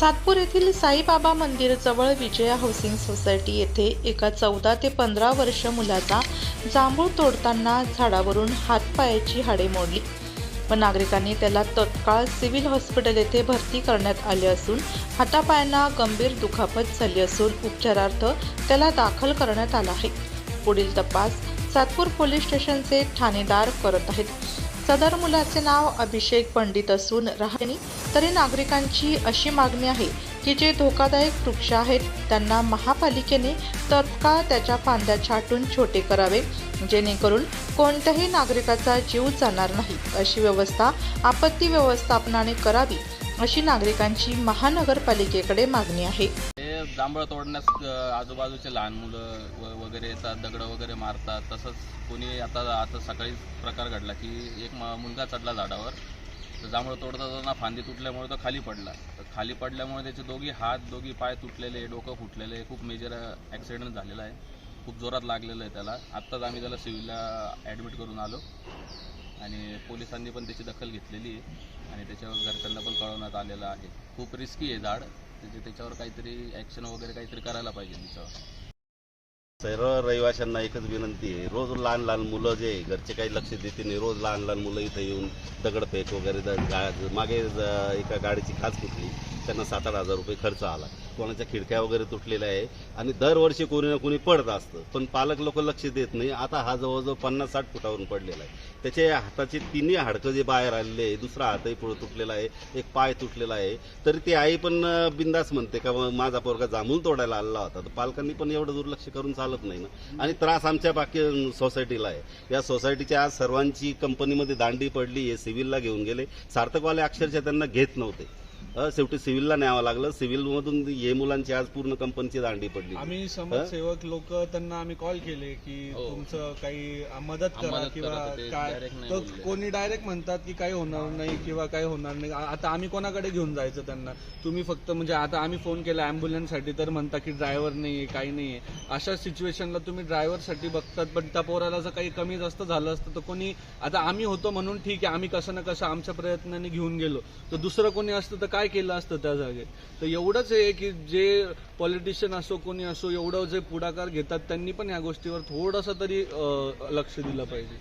सातपूर येथील साईबाबा मंदिर जवळ विजया हाऊसिंग सोसायटी येथे एका चौदा ते पंधरा वर्ष मुलाचा जांभूळ तोडताना झाडावरून हातपायाची हाडे मोडली. व नागरिकांनी त्याला तत्काळ सिव्हिल हॉस्पिटल येथे भरती करण्यात आले असून हातापायांना गंभीर दुखापत झाली असून उपचारार्थ त्याला दाखल करण्यात आला आहे. पुढील तपास सातपूर पोलीस स्टेशनचे ठाणेदार करत आहेत. सदर मुलाचे नाव अभिषेक पंडित असून राहणी तरी नागरिकांची अशी मागणी आहे की जे धोकादायक वृक्ष आहेत त्यांना महापालिकेने तत्काळ त्याच्या फांद्या छाटून छोटे करावे जेणेकरून कोणत्याही नागरिकाचा जीव जाणार नाही. अशी व्यवस्था आपत्ती व्यवस्थापनाने करावी अशी नागरिकांची महानगरपालिकेकडे मागणी आहे. जांभळं तोडण्यास आजूबाजूचे लहान मुलं व वगैरे येतात दगडं वगैरे मारतात. तसंच कोणी आता आता सकाळी प्रकार घडला की एक मुलगा चढला झाडावर. तर जांभळं तोडता तोडताना फांदी तुटल्यामुळे तो खाली पडला. तर खाली पडल्यामुळे त्याचे दोघी हात दोघी पाय तुटलेले डोकं फुटलेले. खूप मेजर ॲक्सिडेंट झालेला आहे. खूप जोरात लागलेलं आहे त्याला. आत्ताच आम्ही त्याला सिव्हिलला ॲडमिट करून आलो. आणि पोलिसांनी पण त्याची दखल घेतलेली आहे. आणि त्याच्यावर घरच्यांना पण कळवण्यात आलेलं आहे. खूप रिस्की आहे झाड. त्याचे त्याच्यावर काहीतरी ॲक्शन वगैरे काहीतरी करायला पाहिजे तिच्यावर. सर्व रहिवाशांना एकच विनंती आहे. रोज लहान लहान मुलं जे घरचे काही लक्ष देते नाही रोज लहान लहान मुलं इथं येऊन दगडफेक वगैरे गा- मागे एका गाडीची खाच फुटली त्यांना सात आठ हजार रुपये खर्च आला. कोणाच्या खिडक्या वगैरे तुटलेल्या आहे. आणि दरवर्षी कोणी ना कोणी पडत असतं. पण पालक लोक लक्ष देत नाही. आता हा जवळजवळ पन्नास साठ फुटावरून पडलेला आहे. त्याचे हाताचे तिन्ही हाडकं जे बाहेर आलेले आहे दुसरा हातही पुढे तुटलेला आहे एक पाय तुटलेला आहे. तरी ती आई पण बिंदास म्हणते का मग माझा पोरगा जांभूळ तोडायला आला होता. तर पालकांनी पण एवढं दुर्लक्ष करून चालत नाही ना. आणि त्रास आमच्या बाकी सोसायटीला आहे. या सोसायटीच्या आज सर्वांची कंपनीमध्ये दांडी पडली हे सिव्हिलला घेऊन गेले. सार्थकवाले अक्षरशः त्यांना घेत नव्हते. शेवटी सिव्हिलला न्यावं लागलं. सिव्हिलमधून हे मुलांची आज पूर्ण कंपनीची दांडी पडली. आम्ही समाजसेवक लोक त्यांना आम्ही कॉल केले की हो. तुमचं काही मदत करा किंवा काय? तर. कोणी डायरेक्ट म्हणतात की काही होणार नाही किंवा काही होणार नाही. आता आम्ही कोणाकडे घेऊन जायचं त्यांना? तुम्ही फक्त म्हणजे आता आम्ही फोन केला साठी तर म्हणता की ड्रायव्हर नाहीये काही नाहीये. अशा सिच्युएशनला तुम्ही ड्रायव्हरसाठी बघतात पण त्या पोराला जर काही कमी जास्त झालं असतं तर कोणी आता आम्ही होतो म्हणून ठीक आहे आम्ही कसं ना कसं आमच्या प्रयत्नाने घेऊन गेलो. तर दुसरं कोणी असतं तर काय काय केलं असतं त्या जागेत? तर एवढंच आहे की जे पॉलिटिशियन असो कोणी असो एवढं जे पुढाकार घेतात त्यांनी पण या गोष्टीवर थोडंसं तरी लक्ष दिलं पाहिजे.